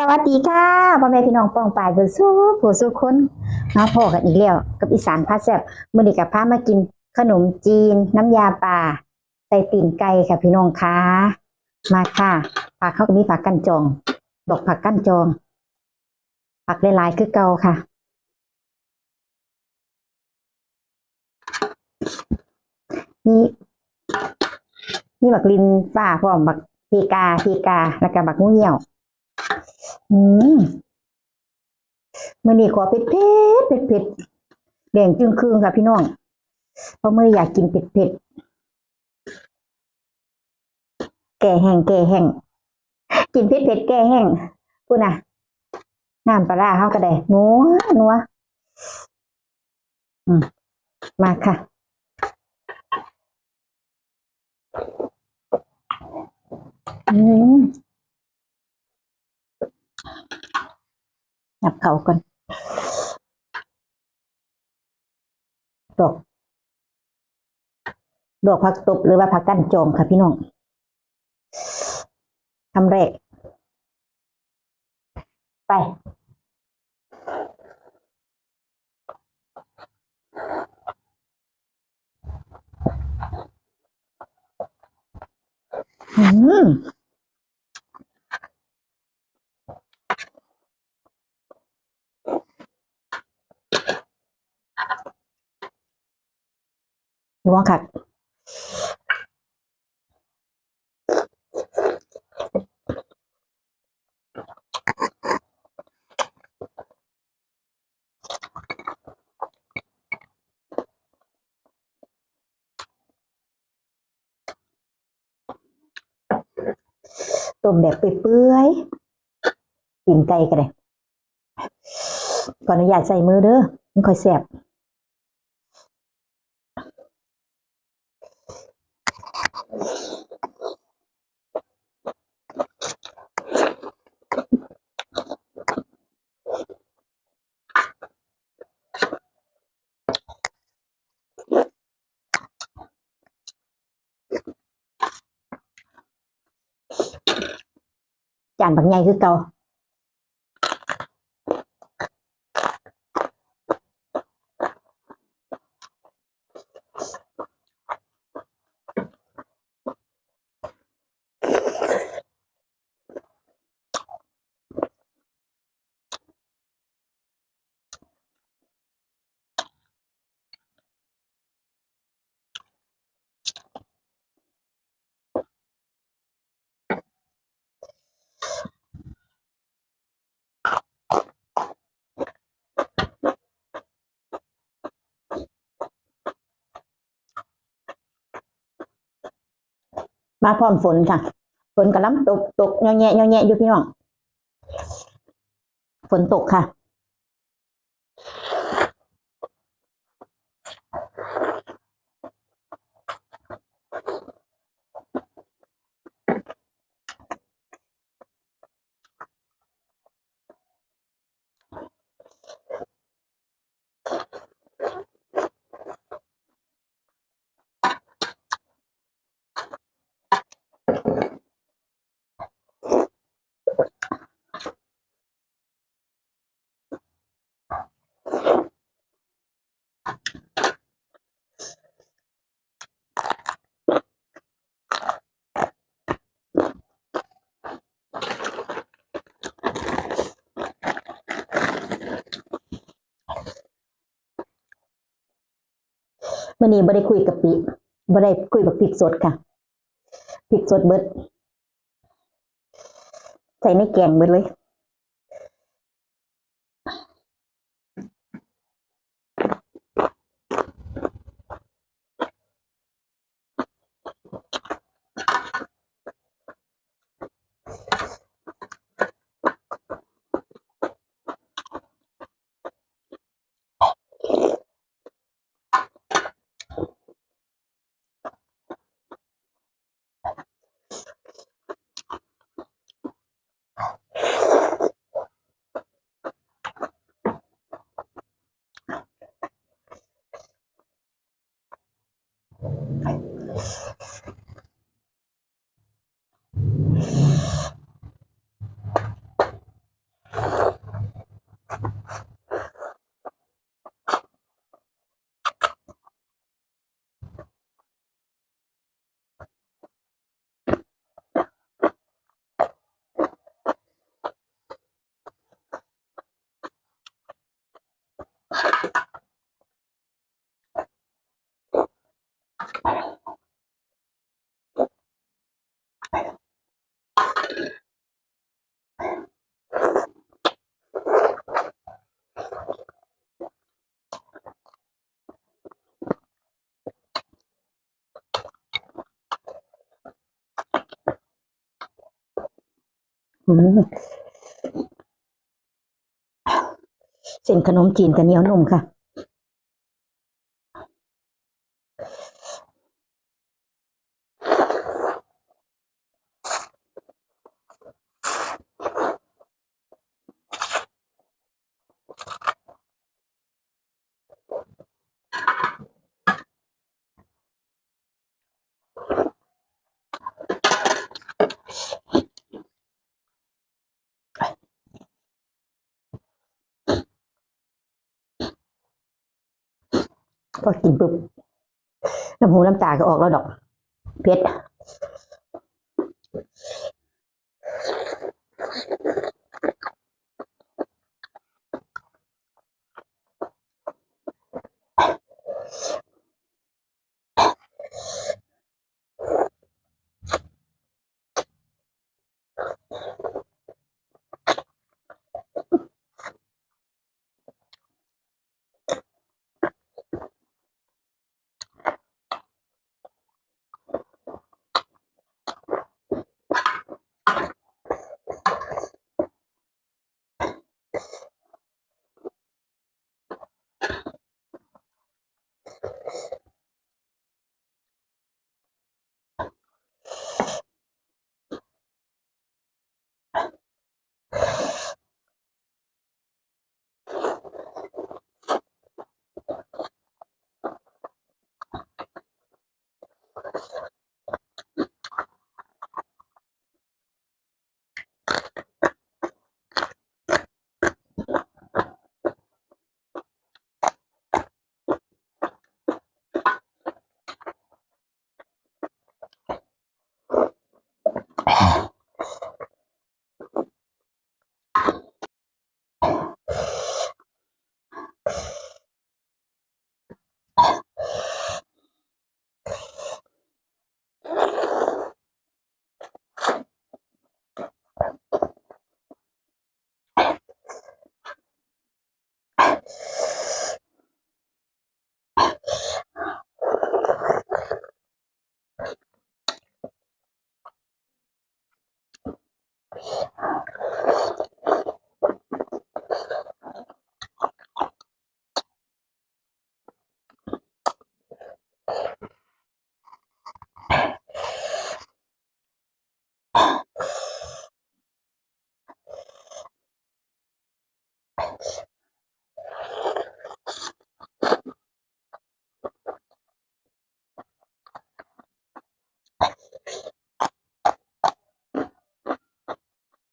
สวัสดีค่ะพ่อแม่พี่น้องป้องปายเบอร์สู้ผู้สู้คนมาพอกันอีกแล้วกับอีสานพาแซบมื้อนี้กับพามากินขนมจีน น้ำยาป่าใส่ตีนไก่ค่ะพี่น้องค่ะมาค่ะผักเขาก็มีผักกันจอง ดอกผักกันจอง ผักหลายๆคือเก่าค่ะนี่นี่บักลินฟ้าพร้อมบักพีกาพีกาแล้วก็บักงูเหี่ยว อืมมื่อนี้ขอเผ็ดเผ็ดเผ็ดเผ็ดแดงจึงครึ่งค่ะพี่น้อง เพราะเมื่ออยากกินเผ็ดเผ็ดแก่แห้งแก่แห้งกินเผ็ดเผ็ดแก่แห้งพูดนะน้ำปลาร้าเขาก็ได้นัวนัวมมาค่ะอืม นับเขาก่อนดอกดอกผักตบหรือว่าผักกั้นจองค่ะพี่น้องทำแรก ไปอืม นัวค่ะต้มแบบเปื่อยๆกินไก่กันเลยขออนุญาตใส่มือเด้อมันค่อยแสบ จานบา มาพร้อมฝนค่ะ ฝนกำลังตกตกเงาแงะเงาแงะอยู่พี่น้อง ฝนตกค่ะ มื่อนี้บ่ได้คุยกับปิบ่ได้คุยกับพริกสดค่ะพริกสดเบิด ใส่ในแกงเบิดเลย はい。 เส้นขนมจีนกับเหนียวนุ่มค่ะ พอกินปุ๊บน้ำหูน้ำตาก็ออกแล้วดอกเผ็ด